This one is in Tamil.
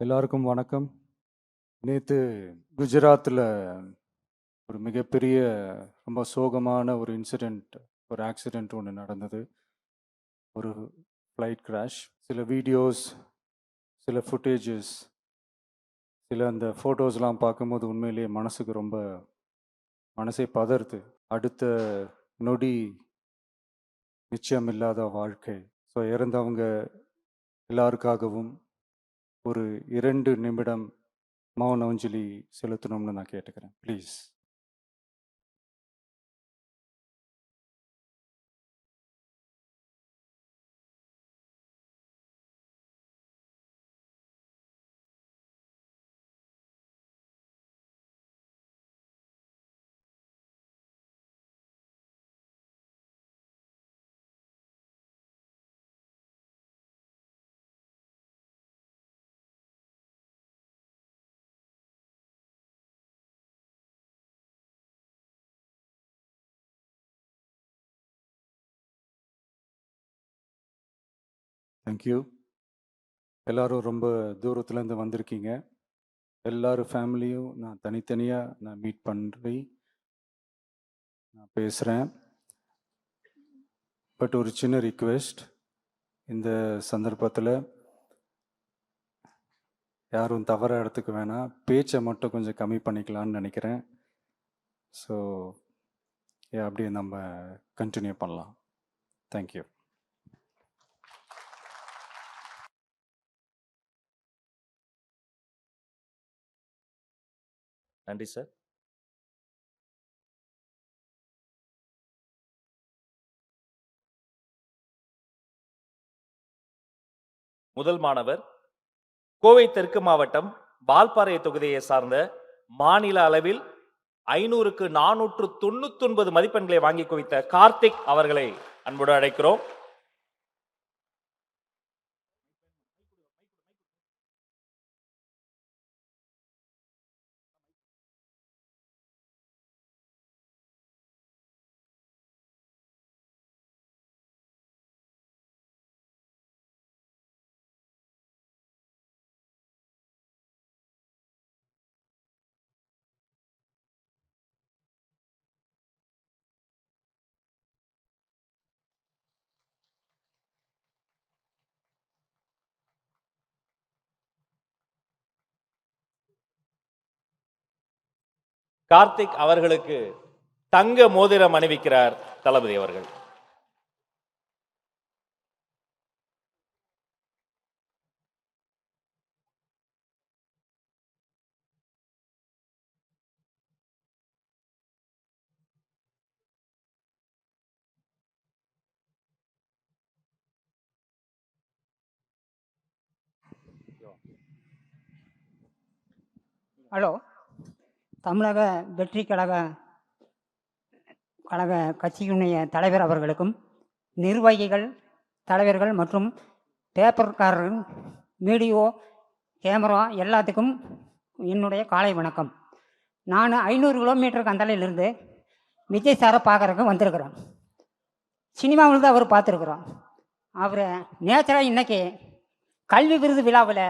எல்லாருக்கும் வணக்கம். நேற்று குஜராத்தில் ஒரு மிகப்பெரிய ரொம்ப சோகமான ஒரு இன்சிடெண்ட் ஒரு ஆக்சிடெண்ட் ஒன்று நடந்தது. ஒரு ஃப்ளைட் கிராஷ் சில வீடியோஸ் சில ஃபுட்டேஜஸ் சில அந்த ஃபோட்டோஸ்லாம் பார்க்கும்போது உண்மையிலேயே மனசுக்கு ரொம்ப மனசே பதறுது. அடுத்த நொடி நிச்சயம் இல்லாத வாழ்க்கை. ஸோ இறந்தவங்க எல்லாருக்காகவும் ஒரு இரண்டு நிமிடம் மௌன அஞ்சலி செலுத்தணும்னு நான் கேட்டுக்கிறேன். ப்ளீஸ் தேங்க்யூ எல்லோரும் ரொம்ப தூரத்துலேருந்து வந்திருக்கீங்க. எல்லாரும் ஃபேமிலியும் நான் தனித்தனியாக நான் மீட் பண்ணி நான் பேசுகிறேன் பட் ஒரு சின்ன ரிக்வெஸ்ட் இந்த சந்தர்ப்பத்தில் யாரும் தவறாக இடத்துக்கு வேணாம். பேச்சை மட்டும் கொஞ்சம் கம்மி பண்ணிக்கலான்னு நினைக்கிறேன். ஸோ அப்படியே நம்ம கண்டினியூ பண்ணலாம். தேங்க்யூ நன்றி சார். முதல் மாணவர் கோவை தெற்கு மாவட்டம் வால்பாறை தொகுதியை சார்ந்த மாநில அளவில் ஐநூறுக்கு நானூற்று தொண்ணூத்தி ஒன்பது மதிப்பெண்களை வாங்கி குவித்த கார்த்திக் அவர்களை அன்போடு அழைக்கிறோம். கார்த்திக் அவர்களுக்கு தங்க மோதிரம் அணிவிக்கிறார் தளபதி அவர்கள். ஹலோ தமிழக வெற்றி கழக கழக கட்சியினுடைய தலைவர் அவர்களுக்கும் நிர்வாகிகள் தலைவர்கள் மற்றும் பேப்பர்காரர்கள் வீடியோ கேமரா எல்லாத்துக்கும் என்னுடைய காலை வணக்கம். நான் ஐநூறு கிலோமீட்டருக்கு அந்தலையிலிருந்து விஜய் சாரை பார்க்குறக்கு வந்திருக்கிறேன். சினிமாவில் தான் அவர் பார்த்துருக்குறோம் அவர் நேச்சராக இன்றைக்கி கல்வி விருது விழாவில்